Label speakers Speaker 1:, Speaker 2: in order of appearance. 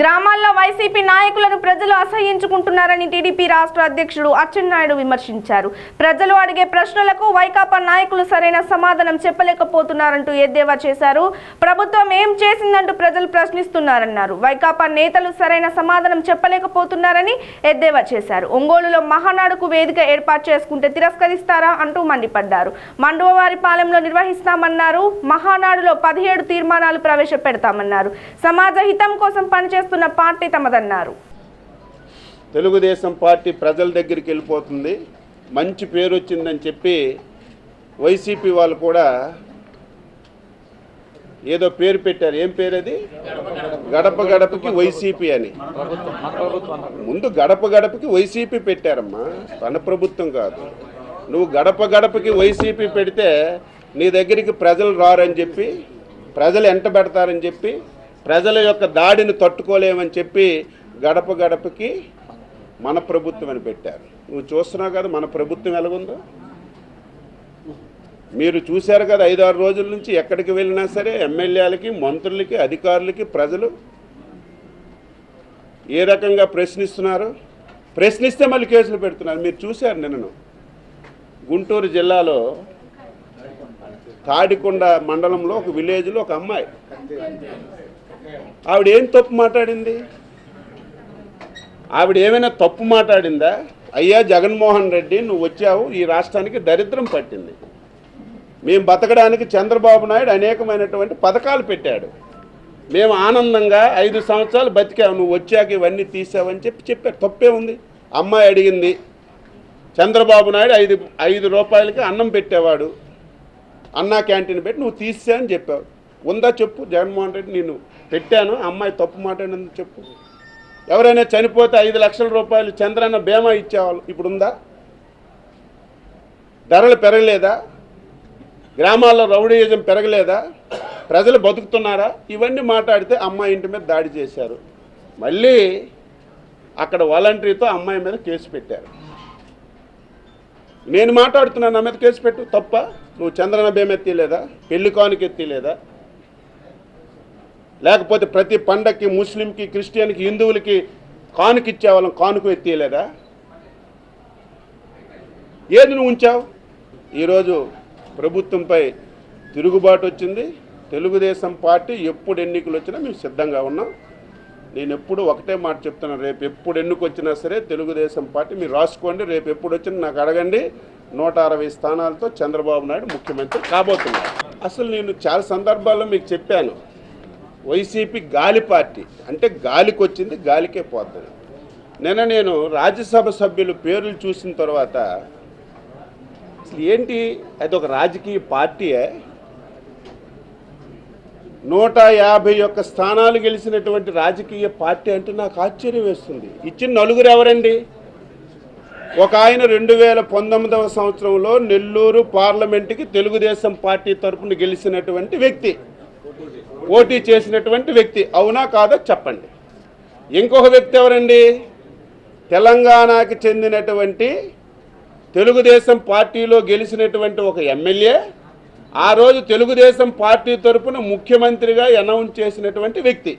Speaker 1: గ్రామాల్లో వైసీపీ నాయకులను ప్రజలు అసహ్యించుకుంటున్నారని టీడీపీ రాష్ట్ర అధ్యక్షుడు అచ్చెన్నాయుడు విమర్శించారు. ప్రజలు అడిగే ప్రశ్నలకు వైకాపా నాయకులు సరైన సమాధానం చెప్పలేకపోతున్నారంటూ ఎద్దేవా చేశారు. ప్రభుత్వం ఏం చేసిందంటూ ప్రజలు ప్రశ్నిస్తున్నారన్నారు. వైకాపా నేతలు సరైన సమాధానం చెప్పలేకపోతున్నారని ఎద్దేవా చేశారు. ఒంగోలులో మహానాడుకు వేదిక ఏర్పాటు చేసుకుంటే తిరస్కరిస్తారా అంటూ మండిపడ్డారు. మండవవారిపాలెంలో నిర్వహిస్తామన్నారు. మహానాడులో పదిహేడు తీర్మానాలు ప్రవేశపెడతామన్నారు. సమాజ హితం కోసం చేస్తున్న పార్టీ తమదన్నారు.
Speaker 2: తెలుగుదేశం పార్టీ ప్రజల దగ్గరికి వెళ్ళిపోతుంది. మంచి పేరు వచ్చిందని చెప్పి వైసీపీ వాళ్ళు కూడా ఏదో పేరు పెట్టారు. ఏం పేరు అది? గడప గడపకి వైసీపీ అని. ముందు గడప గడపకి వైసీపీ పెట్టారమ్మా. మన ప్రభుత్వం కాదు. నువ్వు గడప గడపకి వైసీపీ పెడితే నీ దగ్గరికి ప్రజలు రారని చెప్పి ప్రజలు ఎంట పెడతారని చెప్పి ప్రజల యొక్క దాడిని తట్టుకోలేమని చెప్పి గడప గడపకి మన ప్రభుత్వం అని పెట్టారు. నువ్వు చూస్తున్నావు కదా మన ప్రభుత్వం ఎలాగుందో? మీరు చూశారు కదా ఐదారు రోజుల నుంచి ఎక్కడికి వెళ్ళినా సరే ఎమ్మెల్యేలకి మంత్రులకి అధికారులకి ప్రజలు ఏ రకంగా ప్రశ్నిస్తున్నారు? ప్రశ్నిస్తే మళ్ళీ కేసులు పెడుతున్నారు. మీరు చూశారు నిన్నను. గుంటూరు జిల్లాలో తాడికొండ మండలంలో ఒక విలేజ్లో ఒక అమ్మాయి ఆవిడ ఏం తప్పు మాట్లాడింది? ఆవిడ ఏమైనా తప్పు మాట్లాడిందా? అయ్యా జగన్మోహన్ రెడ్డి నువ్వు వచ్చావు ఈ రాష్ట్రానికి దరిద్రం పట్టింది. మేము బతకడానికి చంద్రబాబు నాయుడు అనేకమైనటువంటి పథకాలు పెట్టాడు. మేము ఆనందంగా ఐదు సంవత్సరాలు బతికావు నువ్వు వచ్చాక ఇవన్నీ తీసావని చెప్పి చెప్పారు. తప్పే ఉంది. అమ్మాయి అడిగింది చంద్రబాబు నాయుడు ఐదు ఐదు రూపాయలకి అన్నం పెట్టేవాడు. అన్నా క్యాంటీన్ పెట్టి నువ్వు తీసా అని చెప్పావు. ఉందా చెప్పు జగన్మోహన్ రెడ్డి నేను పెట్టాను అమ్మాయి తప్పు మాట్లాడినందుకు చెప్పు. ఎవరైనా చనిపోతే ఐదు లక్షల రూపాయలు చంద్రన్న బీమా ఇచ్చేవాళ్ళు ఇప్పుడు ఉందా ధరలు పెరగలేదా? గ్రామాల్లో రౌడీయిజం పెరగలేదా? ప్రజలు బతుకుతున్నారా? ఇవన్నీ మాట్లాడితే అమ్మాయి ఇంటి మీద దాడి చేశారు. మళ్ళీ అక్కడ వాలంటరీతో అమ్మాయి మీద కేసు పెట్టారు. నేను మాట్లాడుతున్నాను నా మీద కేసు పెట్టు తప్ప? నువ్వు చంద్రన బేమ ఎత్తిలేదా పెళ్ళి కానుక ఎత్తిలేదా లేకపోతే ప్రతి పండక్కి ముస్లింకి క్రిస్టియన్కి హిందువులకి కానుక ఇచ్చేవాళ్ళం. కానుక ఎత్తిలేదా ఏది నువ్వు ఉంచావు? ఈరోజు ప్రభుత్వంపై తిరుగుబాటు వచ్చింది. తెలుగుదేశం పార్టీ ఎప్పుడు ఎన్నికలు వచ్చినా మేము సిద్ధంగా ఉన్నాం. నేను ఎప్పుడు ఒకటే మాట చెప్తున్నాను రేపు ఎప్పుడు ఎన్నిక వచ్చినా సరే తెలుగుదేశం పార్టీ మీరు రాసుకోండి. రేపు ఎప్పుడు వచ్చినా నాకు అడగండి. నూట అరవై స్థానాలతో చంద్రబాబు నాయుడు ముఖ్యమంత్రి కాబోతున్నారు అసలు నేను చాలా సందర్భాల్లో మీకు చెప్పాను. వైసీపీ గాలి పార్టీ అంటే గాలికి వచ్చింది గాలికే పోతుంది. నిన్న నేను రాజ్యసభ సభ్యులు పేర్లు చూసిన తర్వాత అసలు ఏంటి అది ఒక రాజకీయ పార్టీయే? నూట యాభై ఒక్క స్థానాలు గెలిచినటువంటి రాజకీయ పార్టీ అంటే నాకు ఆశ్చర్యం వేస్తుంది. ఇచ్చిన నలుగురు ఎవరండి? ఒక ఆయన రెండు వేల పంతొమ్మిదవ సంవత్సరంలో నెల్లూరు పార్లమెంటుకి తెలుగుదేశం పార్టీ తరపున గెలిచినటువంటి వ్యక్తి. పోటీ చేసినటువంటి వ్యక్తి అవునా కాదో చెప్పండి. ఇంకొక వ్యక్తి ఎవరండి? తెలంగాణకి చెందినటువంటి తెలుగుదేశం పార్టీలో గెలిచినటువంటి ఒక ఎమ్మెల్యే ఆ రోజు తెలుగుదేశం పార్టీ తరపున ముఖ్యమంత్రిగా అనౌన్స్ చేసినటువంటి వ్యక్తి.